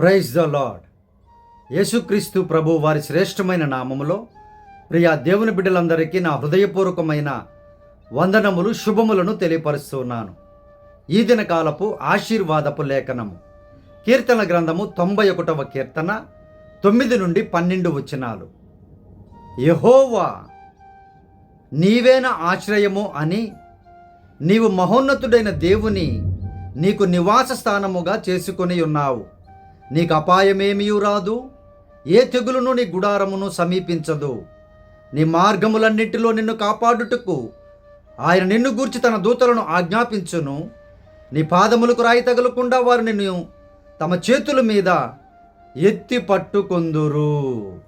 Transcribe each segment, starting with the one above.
Praise the lord యేసుక్రీస్తు ప్రభు వారి శ్రేష్టమైన నామములో ప్రియా దేవుని బిడ్డలందరికీ నా హృదయపూర్వకమైన వందనములు శుభములను తెలియపరుస్తున్నాను ఈ దినకాలపు ఆశీర్వాదపు లేఖనము కీర్తన గ్రంథము తొంభై ఒకటవ కీర్తన తొమ్మిది నుండి పన్నెండు వచనాలు. యహోవా నీవేన ఆశ్రయము అని నీవు మహోన్నతుడైన దేవుని నీకు నివాస స్థానముగా చేసుకొని ఉన్నావు. నీకు అపాయమేమీ రాదు ఏ తెగులును నీ గుడారమును సమీపించదు. నీ మార్గములన్నింటిలో నిన్ను కాపాడుటకు ఆయన నిన్ను గూర్చి తన దూతలను ఆజ్ఞాపించును. నీ పాదములకు రాయి తగలకుండా వారు నిన్ను తమ చేతుల మీద ఎత్తి పట్టుకొందురు.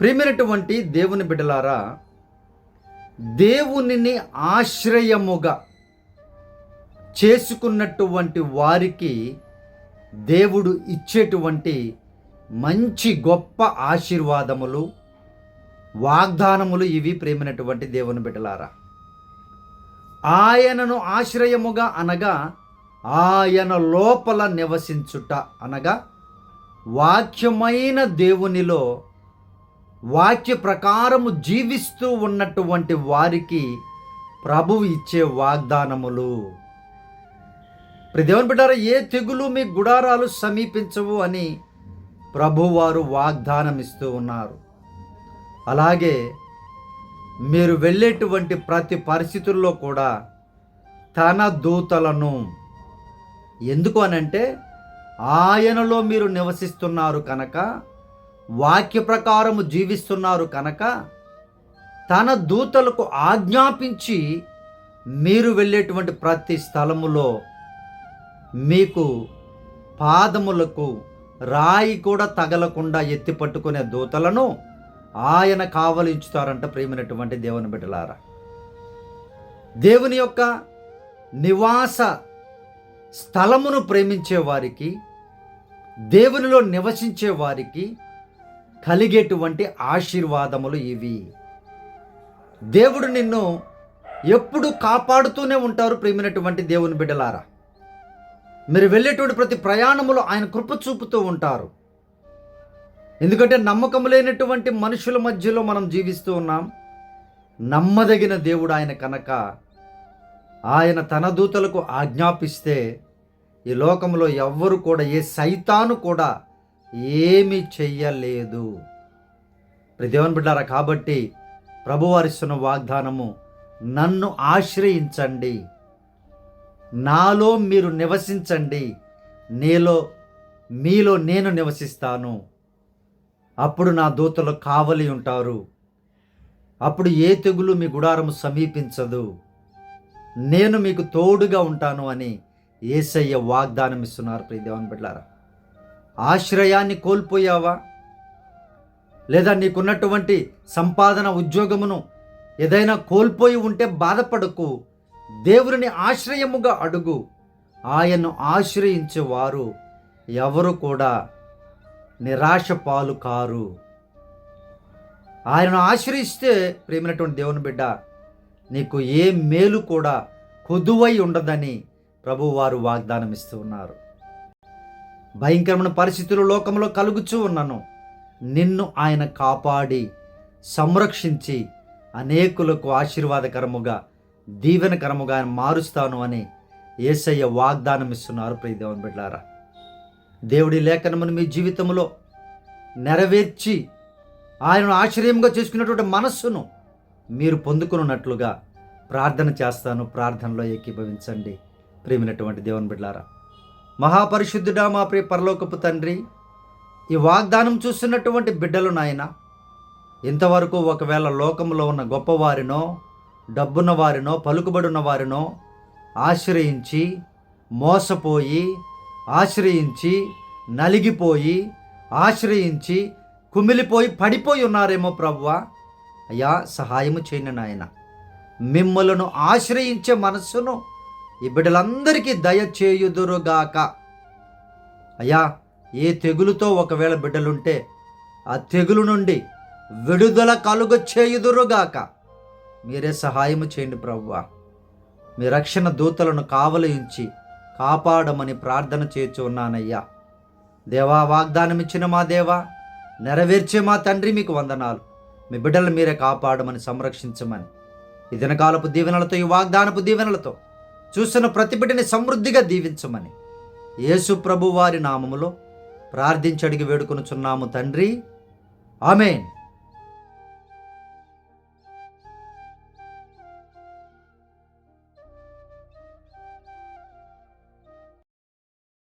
ప్రియమైనటువంటి దేవుని బిడ్డలారా దేవునిని ఆశ్రయముగా చేసుకున్నటువంటి వారికి దేవుడు ఇచ్చేటువంటి మంచి గొప్ప ఆశీర్వాదములు వాగ్దానములు ఇవి ప్రేమైనటువంటి దేవుని బిడ్డలారా. ఆయనను ఆశ్రయముగా అనగా ఆయన లోపల నివసించుట అనగా వాక్యమైన దేవునిలో వాక్య ప్రకారము జీవిస్తూ ఉన్నటువంటి వారికి ప్రభువు ఇచ్చే వాగ్దానములు. ప్రదేవన్ బిడ్డారా ఏ తెగులు మీ గుడారాలు సమీపించవు అని ప్రభువారు వాగ్దానం ఇస్తూ ఉన్నారు. అలాగే మీరు వెళ్ళేటువంటి ప్రతి పరిస్థితుల్లో కూడా తన దూతలను ఎందుకు అనంటే ఆయనలో మీరు నివసిస్తున్నారు కనుక వాక్య ప్రకారము జీవిస్తున్నారు కనుక తన దూతలకు ఆజ్ఞాపించి మీరు వెళ్ళేటువంటి ప్రతి స్థలములో మీకు పాదములకు రాయి కూడా తగలకుండా ఎత్తి పట్టుకునే దూతలను ఆయన కావలించుతారంట ప్రేమైనటువంటి దేవుని బిడ్డలారా. దేవుని యొక్క నివాస స్థలమును ప్రేమించే వారికి దేవునిలో నివసించే వారికి కలిగేటువంటి ఆశీర్వాదములు ఇవి. దేవుడు నిన్ను ఎప్పుడు కాపాడుతూనే ఉంటారు ప్రేమినటువంటి దేవుని బిడ్డలారా. మీరు వెళ్ళేటువంటి ప్రతి ప్రయాణములో ఆయన కృప చూపుతూ ఉంటారు. ఎందుకంటే నమ్మకం లేనటువంటి మనుషుల మధ్యలో మనం జీవిస్తూ ఉన్నాం. నమ్మదగిన దేవుడు ఆయన కనుక ఆయన తన దూతలకు ఆజ్ఞాపిస్తే ఈ లోకంలో ఎవ్వరు కూడా ఏ సైతాను కూడా ఏమీ చెయ్యలేదు. ప్రదేవన్ బిడ్డారా కాబట్టి ప్రభువారిస్తున్న వాగ్దానము నన్ను ఆశ్రయించండి. నాలో మీరు నివసించండి. నీలో మీలో నేను నివసిస్తాను. అప్పుడు నా దూతలు కావలి ఉంటారు. అప్పుడు ఏ తెగులు మీ గుడారము సమీపించదు. నేను మీకు తోడుగా ఉంటాను అని ఏసయ్య వాగ్దానం ఇస్తున్నారు ప్రియదేవన్ బిడ్డారా ఆశ్రయాన్ని కోల్పోయావా? లేదా నీకున్నటువంటి సంపాదన ఉద్యోగమును ఏదైనా కోల్పోయి ఉంటే బాధపడకు. దేవుని ఆశ్రయముగా అడుగు. ఆయన్ను ఆశ్రయించేవారు ఎవరు కూడా నిరాశ పాలు కారు. ఆయనను ఆశ్రయిస్తే ప్రేమైనటువంటి దేవుని బిడ్డ నీకు ఏ మేలు కూడా కొదువై ఉండదని ప్రభువారు వాగ్దానం ఇస్తూ ఉన్నారు. భయంకరమైన పరిస్థితులు లోకంలో కలుగుచూ ఉన్నాను. నిన్ను ఆయన కాపాడి సంరక్షించి అనేకులకు ఆశీర్వాదకరముగా దీవెనకరముగా ఆయన మారుస్తాను అని ఏసయ్య వాగ్దానం ఇస్తున్నారు ప్రియ బిడ్డారా. దేవుడి లేఖనమును మీ జీవితంలో నెరవేర్చి ఆయనను ఆశ్చర్యంగా చేసుకున్నటువంటి మనస్సును మీరు పొందుకున్నట్లుగా ప్రార్థన చేస్తాను ప్రార్థనలో ఏకీభవించండి ప్రేమినటువంటి దేవుని బిడ్డారా. మహాపరిశుద్ధుడా మా ప్రియ పరలోకపు తండ్రి ఈ వాగ్దానం చూస్తున్నటువంటి బిడ్డలు నాయన ఇంతవరకు ఒకవేళ లోకంలో ఉన్న గొప్పవారినో డబ్బున్న వారినో పలుకుబడున్న వారినో ఆశ్రయించి మోసపోయి ఆశ్రయించి నలిగిపోయి ఆశ్రయించి కుమిలిపోయి పడిపోయి ఉన్నారేమో ప్రవ్వ. అయ్యా సహాయము చేయను నాయన. మిమ్మలను ఆశ్రయించే మనస్సును ఈ బిడ్డలందరికీ దయచేయుదురుగాక. అయ్యా ఏ తెగులుతో ఒకవేళ బిడ్డలుంటే ఆ తెగులు నుండి విడుదల కలుగ చేయుదురుగాక మీరే సహాయము చేయండి ప్రవ్వా. మీ రక్షణ దూతలను కావలించి కాపాడమని ప్రార్థన చేయుచు ఉన్నానయ్యా. దేవా వాగ్దానం ఇచ్చిన మా దేవా నెరవేర్చే మా తండ్రి మీకు వందనాలు. మీ బిడ్డలు మీరే కాపాడమని సంరక్షించమని. ఈ దినకాలపు దీవెనలతో ఈ వాగ్దానపు దీవెనలతో చూసిన ప్రతి బిడ్డని సమృద్ధిగా దీవించమని. యేసు ప్రభు వారి నామములో ప్రార్థించడిగి వేడుకొనుచున్నాము తండ్రి. ఆమెన్.